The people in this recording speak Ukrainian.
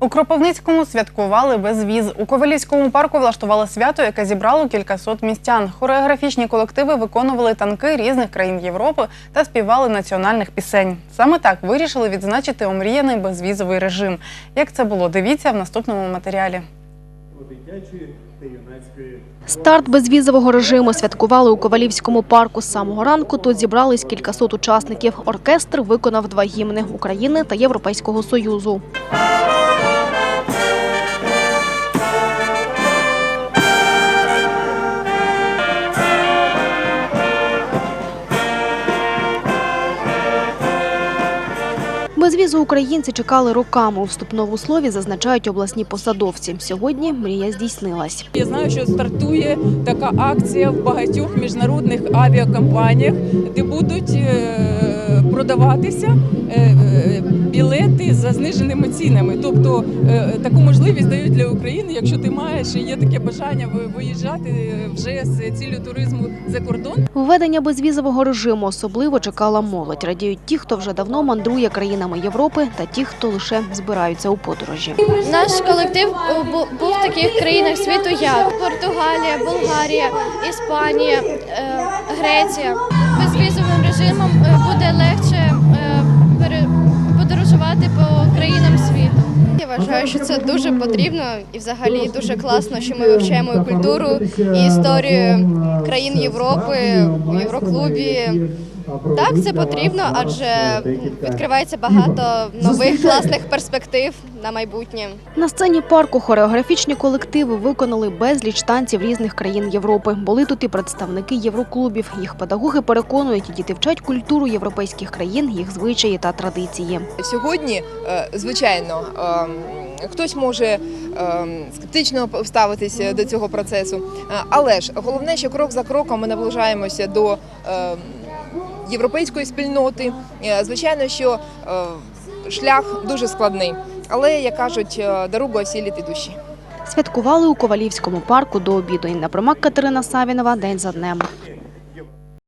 У Кропивницькому святкували безвіз. У Ковалівському парку влаштували свято, яке зібрало кількасот містян. Хореографічні колективи виконували танки різних країн Європи та співали національних пісень. Саме так вирішили відзначити омріяний безвізовий режим. Як це було, дивіться в наступному матеріалі. Старт безвізового режиму святкували у Ковалівському парку. З самого ранку тут зібрались кількасот учасників. Оркестр виконав два гімни України та Європейського Союзу. Безвізу українці чекали роками. У вступному слові зазначають обласні посадовці. Сьогодні мрія здійснилась. Я знаю, що стартує така акція в багатьох міжнародних авіакомпаніях, де будуть е, продаватися е, за зниженими цінами. Тобто е, таку можливість дають для України, якщо ти маєш і є таке бажання виїжджати е, вже з ціллю туризму за кордон. Введення безвізового режиму особливо чекала молодь. Радіють ті, хто вже давно мандрує країнами Європи, та ті, хто лише збираються у подорожі. Наш колектив був в таких країнах світу, як Португалія, Болгарія, Іспанія, е, Греція. Безвізовим режимом буде легше вважаю, що це дуже потрібно і взагалі дуже класно, що ми вивчаємо і культуру і історію країн Європи у Євроклубі. Так, це потрібно, адже відкривається багато нових класних перспектив на майбутнє. На сцені парку хореографічні колективи виконали безліч танців різних країн Європи. Були тут і представники євроклубів. Їх педагоги переконують, діти вчать культуру європейських країн, їх звичаї та традиції. Сьогодні, е, звичайно, ем, хтось може ем, скептично ставитися до цього процесу, Е, але ж головне, що крок за кроком ми наближаємося до ем, європейської спільноти. Е, Звичайно, що е, шлях дуже складний, але як кажуть, е, дорогу осіліти душі. Святкували у Ковалівському парку до обіду. Інна Промак, Катерина Савінова. День за днем.